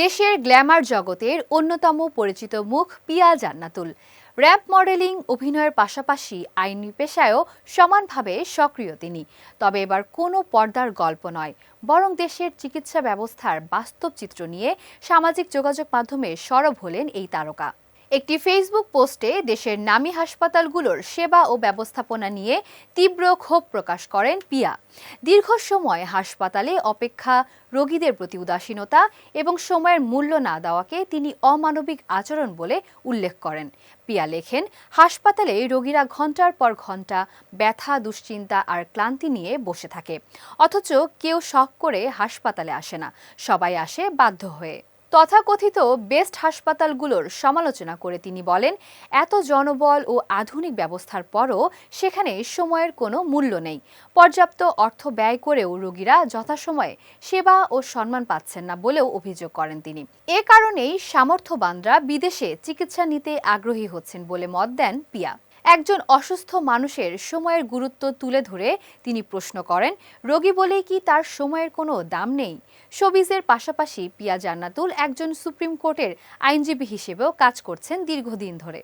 দেশের গ্ল্যামার জগতের অন্যতম পরিচিত মুখ পিয়া জান্নাতুল। র্যাপ মডেলিং অভিনয়ের পাশাপাশি আইনি পেশায়ও সমানভাবে সক্রিয় তিনি। তবে এবার কোনো পর্দার গল্প নয়, বরং দেশের চিকিৎসা ব্যবস্থার বাস্তব চিত্র নিয়ে সামাজিক যোগাযোগ মাধ্যমে সরব হলেন এই তারকা। একটি ফেসবুক পোস্টে দেশের নামী হাসপাতালগুলোর সেবা ও ব্যবস্থাপনা নিয়ে তীব্র ক্ষোভ প্রকাশ করেন পিয়া। দীর্ঘ সময় হাসপাতালে অপেক্ষা, রোগীদের প্রতি উদাসীনতা এবং সময়ের মূল্য না দেওয়াকে তিনি অমানবিক আচরণ বলে উল্লেখ করেন। পিয়া লেখেন, হাসপাতালে রোগীরা ঘণ্টার পর ঘণ্টা ব্যথা, দুশ্চিন্তা আর ক্লান্তি নিয়ে বসে থাকে। অথচ কেউ শখ করে হাসপাতালে আসে না। সবাই আসে বাধ্য হয়ে। তথাকথিত বেস্ট হাসপাতালগুলোর সমালোচনা করে তিনি বলেন, এত জনবল ও আধুনিক ব্যবস্থার পরও সেখানে সময়ের কোনো মূল্য নেই। পর্যাপ্ত অর্থ ব্যয় করেও রোগীরা যথাসময়ে সেবা ও সম্মান পাচ্ছেন না বলেও অভিযোগ করেন তিনি। এ কারণেই সামর্থ্যবানরা বিদেশে চিকিৎসা নিতে আগ্রহী হচ্ছেন বলে মত দেন পিয়া। একজন অসুস্থ মানুষের সময়ের গুরুত্ব তুলে ধরে তিনি প্রশ্ন করেন, রোগী বলেই কি তার সময়ের কোনো দাম নেই? শোবিজের পাশাপাশি পিয়া জান্নাতুল একজন সুপ্রিম কোর্টের আইনজীবী হিসেবেও কাজ করছেন দীর্ঘদিন ধরে।